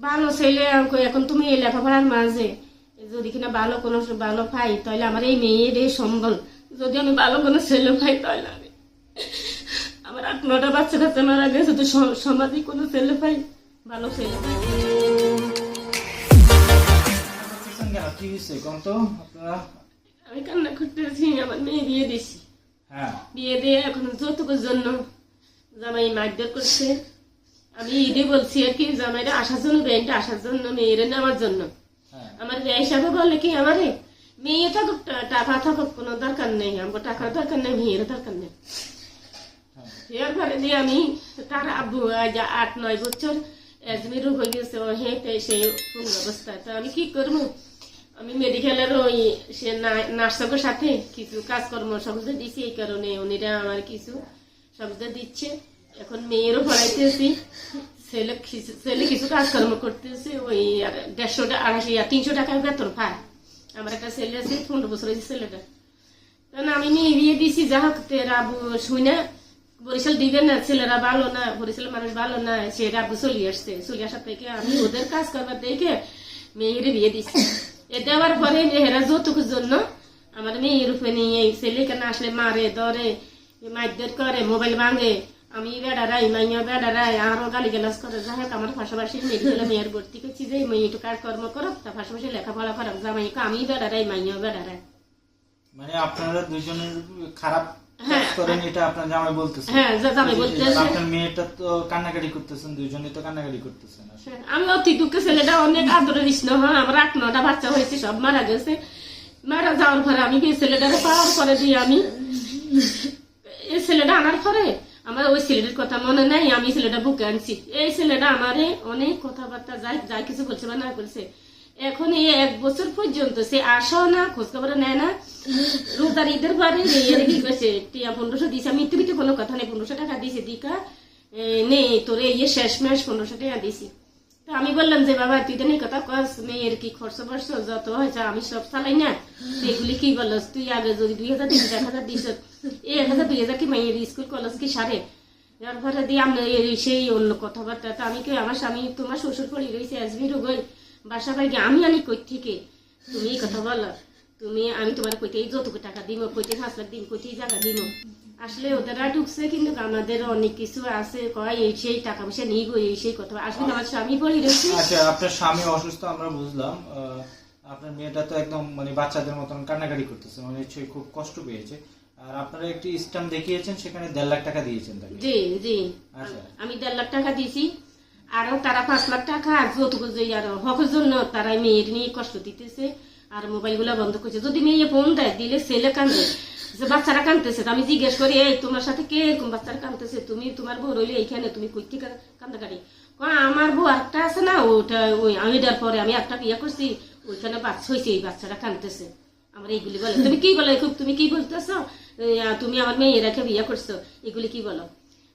ভালো ছেলে এখন- এখন তুমি এই লেখাপড়ার মাঝে যদি কিনা ভালো কোনো ভালো পাই তাহলে আমার এই মেয়ের এই সম্বল। যদি আমি ভালো কোনো ছেলে পাই তাহলে আমি আমার আট নটা বাচ্চা কাচ্চা মারা গেছে তো সমাজে কোনো ছেলে পাই ভালো ছেলে পাই। আমি কান্না করতেছি আমার মেয়ে বিয়ে দিছি হ্যাঁ। বিয়ে দিয়ে এখন যৌতুকের জন্য জামাই মারধর করছে। আমি ঈদে বলছি আর কি জামাইরা আসার জন্য ব্যাংকে আসার জন্য মেয়েরা নেওয়ার জন্য। হ্যাঁ। আমার ব্যয় হিসাবে বলে কি আমারে মেয়ে থাকুক টাকা থাকুক কোনো দরকার নেই। আমার টাকার দরকার নেই মেয়ের দরকার নেই। হ্যাঁ। এরপরে আমি তার আব্বু আট নয় বছর আজমির হয়ে গেছে ও হেঁটে সেই কোন অবস্থা তো আমি কি করব? আমি মেডিকেলের ওই সে নার্সকের সাথে কিছু কাজকর্ম সবুজে দিছি এই কারণে উনিরা আমার কিছু সবুজে দিচ্ছে। এখন মেয়েরও পড়াইতেছি। ছেলে ছেলে কিছু কাজকর্ম করতেছে, ওই দেড়শো আড়াইশো তিনশো টাকা বেতন পায়। আমার একটা ছেলে আছে, পনেরো বছর হয়েছে ছেলেটা। কারণ আমি বিয়ে যা হোক তেরা আবু শুই না। বরিশাল না, ছেলেরা ভালো না, বরিশালের মানুষ ভালো না, সে চলে আসছে। চলে আসার থেকে আমি ওদের কাজ করবার দেখে মেয়ের বিয়ে দিছি। এ দেওয়ার পরে যৌতুকের জন্য আমার মেয়ের রূপে নিয়ে ছেলে কেন আসলে মারে, ধরে মারধর করে, মোবাইল ভাঙে। আমি বেড়ারাই মাইয়া বেড়ারাই আরও গালি গালাজ করে যাই হোক আমার পাশাপাশি মেডিকেলে মেয়ের ভর্তি করছি যে মেয়ে একটু কাজকর্ম করো তার পাশাপাশি লেখাপড়া করো জামাইকে আমি বেড়ারাই মাইয়া বেড়ারাই। মানে আপনারা দুজনের খারাপ হ্যাঁ। করেন এটা আপনার জামাই বলতেছেন হ্যাঁ যা জামাই বলতেছে। আপনার মেয়েটা তো কান্নাকাটি করতেছেন তো কান্নাকাটি করতেছেন। আসলে। আমি অতি দুঃখে ছেলেটা অনেক আদরের হয় আমার আট নটা বাচ্চা হয়েছে সব মারা গেছে। মারা যাওয়ার পরে আমি পাওয়ার পরে দিয়ে আমি। এই ছেলেটা আনার পরে আমার ওই ছেলেটার কথা মনে নাই আমি ছেলেটা বুকে আনছি। এই ছেলেটা আমারে অনেক কথাবার্তা যাই যাই কিছু বলছে বা না বলছে। এখন এই এক বছর পর্যন্ত সে আসাও না খোঁজ খবর নেয় না। রোজার ঈদের পরে কি করেছে টিয়া পনেরোশো দিয়েছে আমি ইতিমধ্যে কোনো কথা নেই পনেরোশো টাকা দিয়েছে দিকা এ, নে তোরে ইয়ে শেষ মাস পনেরোশো টাকা দিয়েছি তো আমি বললাম যে বাবা তুই তো নেই কথা কস মেয়ের কি খরচ বর্ষ যত হয়েছে আমি সব চালাই না। এগুলি কি বলস? তুই আগে যদি দুই হাজার তিন এক হাজার দিস মেয়ের স্কুল, কলেজ কি সারে? দিয়ে সেই অন্য কথাবার্তা। তো আমি কি আমার স্বামী তোমার শ্বশুর পড়ি রয়েছে আসবি বাসা আমি আনি কই থেকে? তুমি কথা বলো। তুমি, আমি তোমার যতটুকু টাকা দিব কইতে দিন দিব আসলে ঢুকছে কিন্তু আমাদের অনেক কিছু আছে, কয়, এই সেই টাকা পয়সা নিয়ে গো, এই সেই কথা। আসলে আমার স্বামী বলি রয়েছে। আচ্ছা আপনার স্বামী অসুস্থ আমরা বুঝলাম। আপনার মেয়েটা তো একদম মানে বাচ্চাদের মতন কান্নাকাটি করতেছে মানে খুব কষ্ট পেয়েছে। আর আপনারা একটি স্ট্যাম্প দেখিয়েছেন সেখানে দেড় লাখ টাকা দিয়েছেন জি জি। আচ্ছা। আমি দেড় লাখ টাকা দিয়েছি। আরও তারা পাঁচ লাখ টাকা আর যৌতুক আর হকের জন্য তারা মেয়ের নিয়ে কষ্ট দিতেছে আর মোবাইলগুলা বন্ধ করছে। যদি মেয়ে ফোন দেয় দিলে ছেলে কান্দে যে বাচ্চারা কান্দতেছে তো আমি জিজ্ঞেস করি এই তোমার সাথে কে এরকম বাচ্চারা কান্দতেছে তুমি তোমার বউ রইলে এইখানে তুমি কই থেকে কান্দাকাটি আমার বউ একটা আছে না ওটা ওই আমি দেওয়ার পরে আমি একটা বিয়ে করছি ওইখানে বাচ্চা হয়েছে এই বাচ্চারা কান্দতেছে আমার এইগুলি বলে তুমি কি বলে খুব তুমি কি বলতেছো? তুমি আমার মেয়ে রেখে বিয়ে করছ এগুলি কি বলো?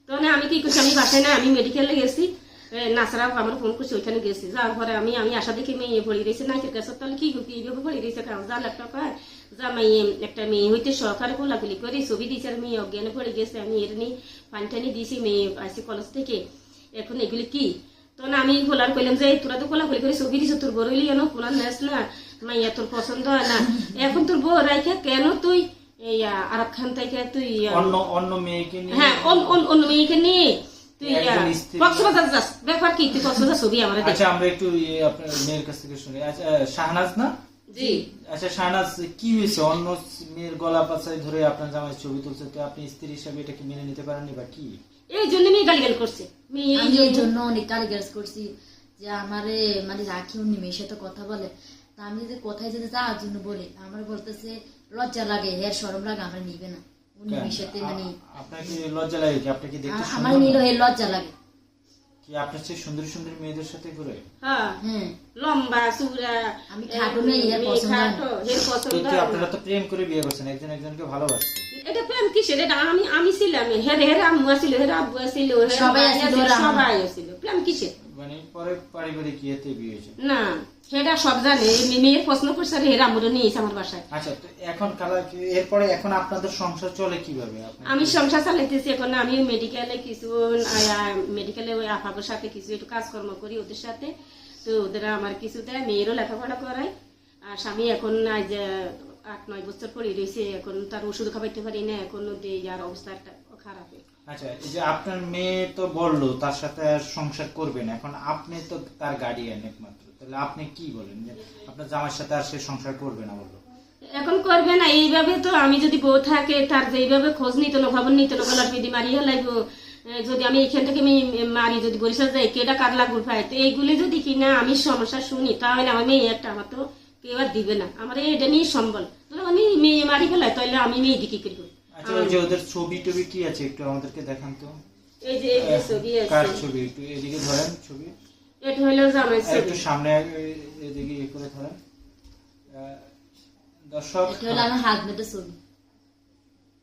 তখন আমি কি করছি? আমি বাসায় না আমি মেডিকেলে গেছি। এ, নাসারা আমার ফোন করছি ওইখানে গেছি। যার পরে আমি আমি আশা দেখি মেয়ে পড়ে রয়েছে নাকের কাছে। তাহলে কি করতে এইভাবে পড়ে রয়েছে? কারণ যা একটা কয় যা মেয়ে একটা মেয়ে হইতে সহকারে কোলাগুলি করে ছবি দিয়েছে আর মেয়ে অজ্ঞানে পড়ে গেছে। আমি এর নিয়ে পানি টানি দিয়েছি মেয়ে আসি কলেজ থেকে। এখন এগুলি কি? তখন আমি বলার কইলাম যে তোরা তো কোলাগুলি করে ছবি দিছ তোর বড় হইলি কেন? কোলার নেস না মাইয়া তোর পছন্দ হয় না। এখন তোর বউ রাইখা কেন তুই এই আরব খান থেকে তুই অন্য অন্য মেয়েকে নিয়ে হ্যাঁ অন- অন- অন্য মেয়েকে নিয়ে তুই কক্সবাজার যাস। ব্যাপার কি তুই কক্সবাজার ছবি আমার আচ্ছা আমরা একটু ইয়ে আপনার মেয়ের কাছ থেকে শুনি। আচ্ছা শাহনাজ না? জি। আচ্ছা শাহনাজ কি হয়েছে? অন্য মেয়ের গলা পাচাই ধরে আপনার জামাই ছবি তুলছে তো আপনি স্ত্রী হিসাবে এটা কি মেনে নিতে পারেননি বা কি? এই জন্য মেয়ে গালিগাল করছে। মেয়ে এই জন্য- অনেক গালিগালাজ করছি যে আমারে মানে রাখি উনি মেয়ের সাথে কথা বলে। তা আমি যদি কোথায় যেতে যাওয়ার জন্য বলি। আমার বলতেছে লজ্জা লাগে হের সরম লাগে আমার নিবে না। উনি সাথে মানে আ- আপনার কি লজ্জা লাগে কি? আপনি কি দেখতে আমার? নিল হের লজ্জা লাগে। কি আপনার চেয়ে সুন্দর সুন্দর মেয়েদের সাথে ঘুরে? হ্যাঁ। হ্যাঁ। লম্বা চূড়া আমি খাটো মেয়ে, এর পছন্দ হয় এর পছন্দ কিন্তু আপনারা তো প্রেম করে বিয়ে করছেন একজন একজনকে ভালোবাসছেন এটা প্রেম কিসের? এটা আমি আমি ছিলাম। হের হের আম্মু আছিল হের আব্বু হের সবাই আমার। সবাই আছিল। প্রেম কিসের? মানে পরে পারিবারিক ইয়েতে বিয়ে হয়েছে। না সেটা সব জানে। এই প্রশ্ন করছে আর এর আমরও নিয়েছে আমার বাসায়। আচ্ছা তো এখন কালা এরপরে এখন আপনাদের সংসার চলে কীভাবে? আমি সংসার চালাইতেছি এখন আমি মেডিকেলে কিছু মেডিকেলে ওই সাথে কিছু একটু কাজকর্ম করি ওদের সাথে। তো ওদের আমার কিছু দেয় মেয়েরও লেখাপড়া করায়। আর স্বামী এখন আজ আট নয় বছর পরে রয়েছে এখন তার ওষুধ খাবাইতে পারি না এখন আর অবস্থাটা খারাপ আচ্ছা এই যে আপনার মেয়ে তো বলল তার সাথে সংসার করবেন এখন আপনি তো তার গার্ডিয়ান একমাত্র। তাহলে আপনি কি বলেন? যে আপনার জামার সাথে আর সে সংসার করবে না বলল? এখন করবে না এইভাবে তো আমি যদি বউ থাকে তার যেইভাবে খোঁজ নিত না খবর নিত না গলার বিধি মারিয়া লাগবো যদি আমি এখান থেকে আমি মারি যদি বরিশাল যাই কেটা কার লাগবে পাই তো এইগুলি যদি কিনা আমি সমস্যা শুনি তাহলে আমার মেয়ে একটা আমার তো কেউ আর দিবে না। আমার এটা নিয়ে সম্বল। আমি মেয়ে মারি ফেলাই তাহলে আমি মেয়ে দিকে করব? আচ্ছা ওই যে ওদের ছবি টবি কি আছে একটু আমাদেরকে দেখান তো? এই যে এই যে ছবি কার ছবি? একটু এদিকে ধরেন ছবি। এটা হলো জামাই আর ছবি। একটু সামনে এদিকে ইয়ে করে ধরেন। দর্শক এটা হলো আমার হাজবেন্ডের ছবি।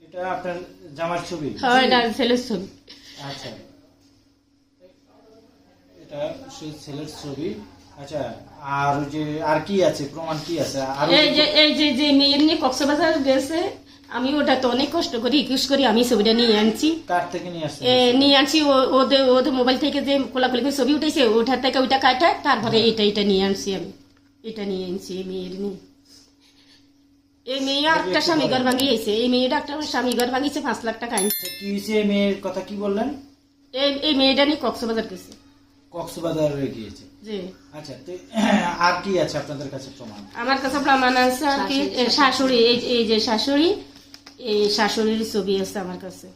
এটা আপনার জামার ছবি? হয় এটা ছেলের ছবি। আচ্ছা। এটা সেই ছেলের ছবি। আচ্ছা আর ওই যে আর কি আছে? প্রমাণ কি আছে? আর এই যে এই যে যে মেয়ের নিয়ে কক্সবাজার গেছে আমি ওটা তো অনেক কষ্ট করি রিকোয়েস্ট করি আমি ছবিটা নিয়ে আনছি। কার থেকে নিয়ে আসছেন এ, নিয়ে আনছি ও- ওদের ওদের মোবাইল থেকে যে কোলাকুলি করে ছবি উঠেছে ওটার থেকে ওইটা কাটা তারপরে এটা এটা নিয়ে আনছি আমি। এটা নিয়ে আনছি এই মেয়ের নিয়ে। এই মেয়ে একটা স্বামী ঘর ভাঙিয়েছে। এই মেয়েটা একটা স্বামী ঘর ভাঙিয়েছে পাঁচ লাখ টাকা আনছে। কি হয়েছে? এই মেয়ের কথা কি বললেন? এই এই মেয়েটা নিয়ে কক্সবাজার গেছে। কক্সবাজারে গিয়েছে। জি। আচ্ছা আর কি আছে আপনাদের কাছে প্রমাণ? আমার কাছে প্রমাণ আছে আর কি শাশুড়ি এই এই যে শাশুড়ি এই শাশুড়ির ছবি আছে আমার কাছে।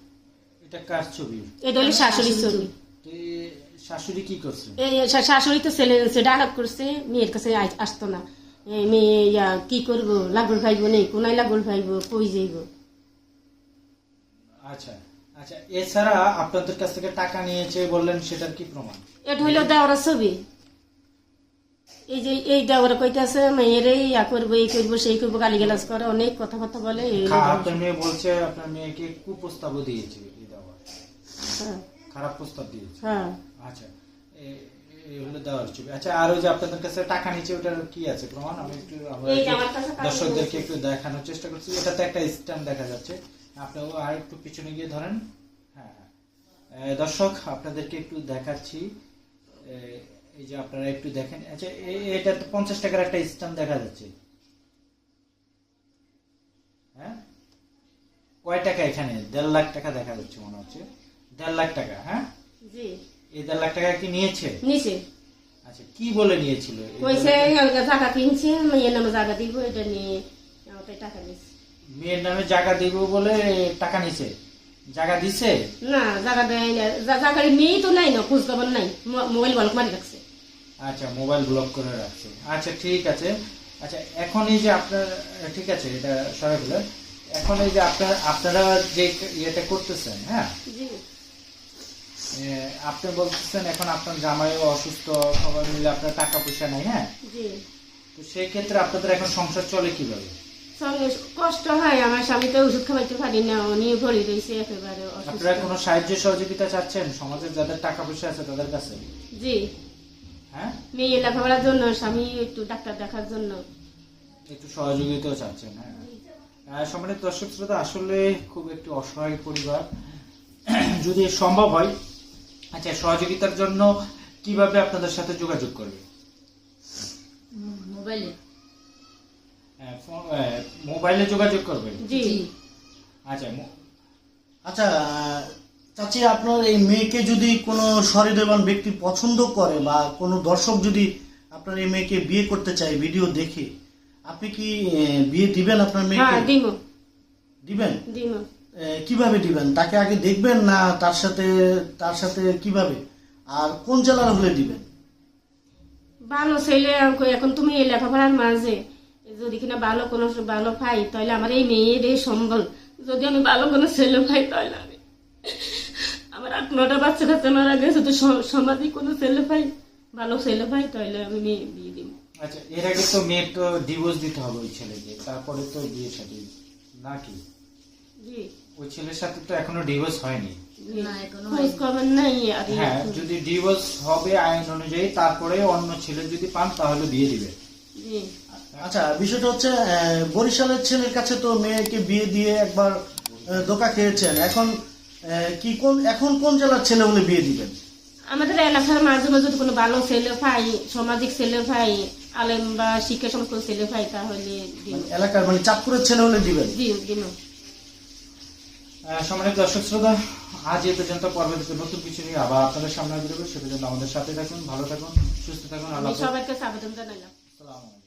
এটা কার ছবি? এটা হলো শাশুড়ির ছবি। শাশুড়ি কি করছে? এই শাশুড়ি তো ছেলে আলাপ করছে মেয়ের কাছে আসতো না। এই মেয়ে ইয়া কি করব? লাগুল ভাইব নেই কোনায় লাগুল ভাইব কই যাইব? আচ্ছা আচ্ছা এছাড়া আপনাদের কাছ থেকে টাকা নিয়েছে বললেন সেটার কি প্রমাণ? এটা হইল দেওয়ার ছবি। এই যে এই দেওয়ার কইতাছে মেয়ের ইয়া করব এই করব সেই করব গালি গালাজ করে। অনেক কথা কথা বলে আপনার মেয়ে বলছে আপনার মেয়েকে কুপ্রস্তাবও দিয়েছে এই দেওয়া হ্যাঁ, খারাপ প্রস্তাব দিয়েছে। হ্যাঁ। আচ্ছা এই হলো দেওয়ার ছবি। আচ্ছা আর যে আপনাদের কাছে টাকা নিচে ওটার কি আছে প্রমাণ? আমি একটু দর্শকদেরকে একটু দেখানোর চেষ্টা করছি। এটাতে একটা স্ট্যাম্প দেখা যাচ্ছে। আপনি আর একটু পিছনে গিয়ে ধরেন। হ্যাঁ হ্যাঁ। দর্শক আপনাদেরকে একটু দেখাচ্ছি। এই যে আপনারা একটু দেখেন আচ্ছা এটা তো পঞ্চাশ টাকার একটা স্ট্যাম্প দেখা যাচ্ছে। হ্যাঁ? কয় টাকা এখানে? দেড় লাখ টাকা দেখা যাচ্ছে মনে হচ্ছে। দেড় লাখ টাকা হ্যাঁ? এই দেড় লাখ টাকা কি নিয়েছে? নিচে আচ্ছা কি বলে নিয়েছিল? কইছে? জায়গা কিনছে মেয়ের নামে জায়গা দিব এটা নিয়ে আমাকে টাকা দিচ্ছে মেয়ের নামে জায়গা দিব বলে টাকা নিছে? জায়গা দিছে? না জায়গা দেয় না জায়গা মেয়ে তো নাই না খোঁজ খবর নাই। মোবাইল বলক মারি রাখছে। আচ্ছা মোবাইল ব্লক করে রাখছে। আচ্ছা ঠিক আছে। আচ্ছা এখন এই যে আপনার ঠিক আছে এটা সবাই বলে এখন এই যে আপনার আপনারা যে ইয়েটা করতেছেন হ্যাঁ? আপনি বলতেছেন এখন আপনার জামাইও অসুস্থ সবাই মিলে আপনার টাকা পয়সা নাই হ্যাঁ তো সেই ক্ষেত্রে আপনাদের এখন সংসার চলে কীভাবে? কষ্ট হয়। আমার স্বামী তো ওষুধ খাওয়াইতে পারি না উনি ভরে রয়েছে একেবারে আপনারা কোনো সাহায্য সহযোগিতা চাচ্ছেন? সমাজের যাদের টাকা পয়সা আছে তাদের কাছে? জি। হ্যাঁ? মেয়ে লেখাপড়ার জন্য স্বামী একটু ডাক্তার দেখার জন্য। একটু সহযোগিতাও চাচ্ছেন হ্যাঁ। সম্মানিত দর্শক শ্রোতা আসলে খুব একটু অসহায় পরিবার। যদি সম্ভব হয় আচ্ছা সহযোগিতার জন্য কীভাবে আপনাদের সাথে যোগাযোগ করবে? মোবাইলে। আহ, মোবাইলে যোগাযোগ করবে জি। আচ্ছা আচ্ছা চাচি আপনার এই মেয়েকে যদি কোনো সহৃদয়বান ব্যক্তি পছন্দ করে বা কোনো দর্শক যদি আপনার এই মেয়েকে বিয়ে করতে চায় ভিডিও দেখে আপনি কি বিয়ে দিবেন আপনার হ্যাঁ মেয়েকে দিম দিবেন কীভাবে দিবেন? তাকে আগে দেখবেন না তার সাথে তার সাথে কীভাবে? আর কোন জেলার হলে দিবেন? ভালো ছেলে এখন তুমি এই লেখাপড়ার মাঝে যদি কিনা ভালো কোনো ভালো পাই তাহলে আমার এই মেয়ের এই সম্বল। যদি আমি ভালো কোনো ছেলে পাই তাহলে আমি আমার আট নটা বাচ্চা কাচ্চা মারা গেছে তো সমাজে কোনো ছেলে পাই ভালো ছেলে পাই তাহলে আমি মেয়ে বিয়ে দিব। আচ্ছা এর আগে তো মেয়ের তো ডিভোর্স দিতে হবে ওই ছেলেকে তারপরে তো বিয়ে সাথে নাকি জি। ওই ছেলের সাথে তো এখনও ডিভোর্স হয়নি। না এখনও খোঁজ হয়নি। খবর নাই আর ইয়ে হ্যাঁ যদি ডিভোর্স হবে আইন অনুযায়ী তারপরে অন্য ছেলে যদি পান তাহলে বিয়ে দিবে। আচ্ছা বিষয়টা হচ্ছে আহ, বরিশালের ছেলের কাছে তো মেয়েকে বিয়ে দিয়ে একবার ধোকা খেয়েছেন। এখন কি কোন এখন কোন জেলার ছেলে হলে বিয়ে দিবেন? আমাদের এলাকার মাঝে মাঝে যদি কোনো ভালো ছেলে পাই সামাজিক ছেলে পাই আলেম বা শিক্ষা সমস্ত ছেলে পাই তাহলে মানে এলাকার মানে চাঁদপুরের ছেলে হলে দিবেন? দিন সম্মানিত দর্শক শ্রোতা আজ এই পর্যন্ত পরবর্তীতে নতুন কিছু নিয়ে আবার আপনাদের সামনে হবে। সে পর্যন্ত আমাদের সাথে থাকুন ভালো থাকুন সুস্থ থাকুন আল্লাহ হাফেজ। সবাইকে আবেদন জানাইলাম। আসসালামু আলাইকুম।